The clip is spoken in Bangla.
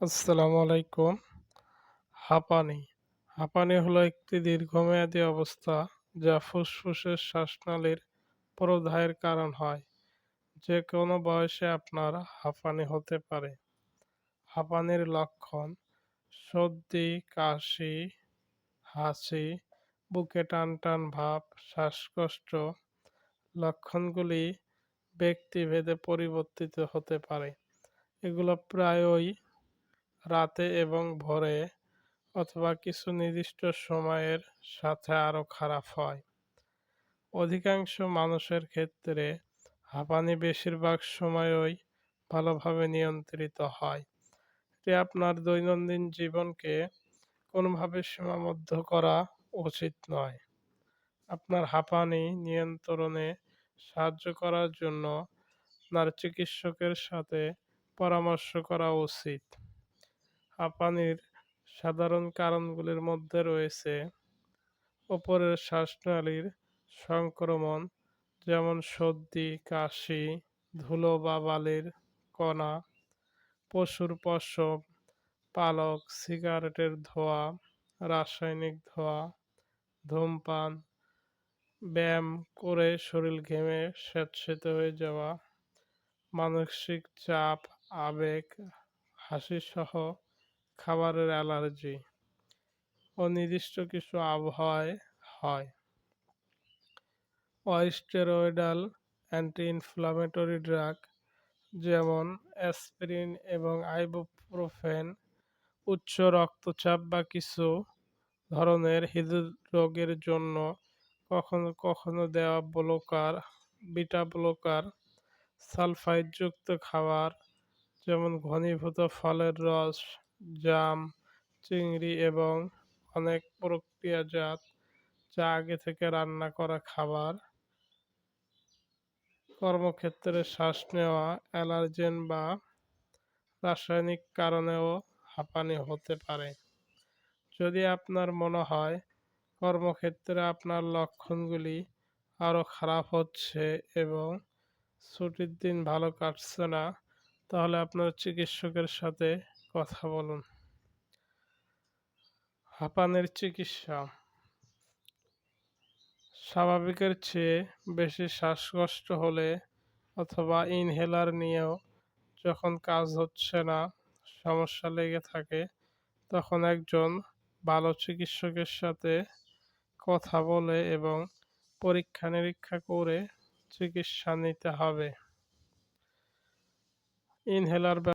আসসালামু আলাইকুম। হাঁপানি। হাঁপানি হলো একটি দীর্ঘমেয়াদী অবস্থা যা ফুসফুসের শ্বাসনালীর প্রদাহের কারণ হয়। যে কোনো বয়সে আপনার হাঁপানি হতে পারে। হাঁপানির লক্ষণ সর্দি, কাশি, হাসি, বুকে টান টান ভাব, শ্বাসকষ্ট। লক্ষণগুলি ব্যক্তিভেদে পরিবর্তিত হতে পারে। এগুলো প্রায়ই রাতে এবং ভোরে অথবা কিছু নির্দিষ্ট সময়ের সাথে আরও খারাপ হয়। অধিকাংশ মানুষের ক্ষেত্রে হাঁপানি বেশিরভাগ সময়ই ভালোভাবে নিয়ন্ত্রিত হয়। এটি আপনার দৈনন্দিন জীবনকে কোনোভাবে সীমাবদ্ধ করা উচিত নয়। আপনার হাঁপানি নিয়ন্ত্রণে সাহায্য করার জন্য আপনার চিকিৎসকের সাথে পরামর্শ করা উচিত। হাঁপানির সাধারণ কারণগুলির মধ্যে রয়েছে ওপরের শ্বাসনালীর সংক্রমণ, যেমন সর্দি, কাশি, ধুলো বা বালির কণা, পশুর পশম, পালক, সিগারেটের ধোঁয়া, রাসায়নিক ধোঁয়া, ধূমপান, ব্যায়াম করে শরীর ঘেমে স্বেচ্ছেতে হয়ে যাওয়া, মানসিক চাপ, আবেগ, হাসিসহ খাবারের অ্যালার্জি ও নির্দিষ্ট কিছু আবহাওয়ায় হয়। অস্টেরয়েডাল অ্যান্টি ইনফ্লামেটরি ড্রাগ যেমন অ্যাসপিরিন এবং আইবোপ্রোফেন, উচ্চ রক্তচাপ বা কিছু ধরনের হৃদরোগের জন্য কখনো কখনো দেওয়া ব্লকার, বিটা ব্লকার, সালফাইডযুক্ত খাবার যেমন ঘনীভূত ফলের রস জাম, চিংড়ি এবং অনেক প্রক্রিয়াজাত যা আগে থেকে রান্না করা খাবার। কর্মক্ষেত্রে শ্বাস নেওয়া, অ্যালার্জেন বা রাসায়নিক কারণেও হাঁপানি হতে পারে। যদি আপনার মনে হয় কর্মক্ষেত্রে আপনার লক্ষণগুলি আরও খারাপ হচ্ছে এবং ছুটির দিন ভালো কাটছে না, তাহলে আপনার চিকিৎসকের সাথে কথা বলুন। হাঁপানির চিকিৎসা। স্বাভাবিকের চেয়ে বেশি শ্বাসকষ্ট হলে অথবা ইনহেলার নিয়েও যখন কাজ হচ্ছে না, সমস্যা লেগে থাকে, তখন একজন ভালো চিকিৎসকের সাথে কথা বলে এবং পরীক্ষা নিরীক্ষা করে চিকিৎসা নিতে হবে। ইনহেলার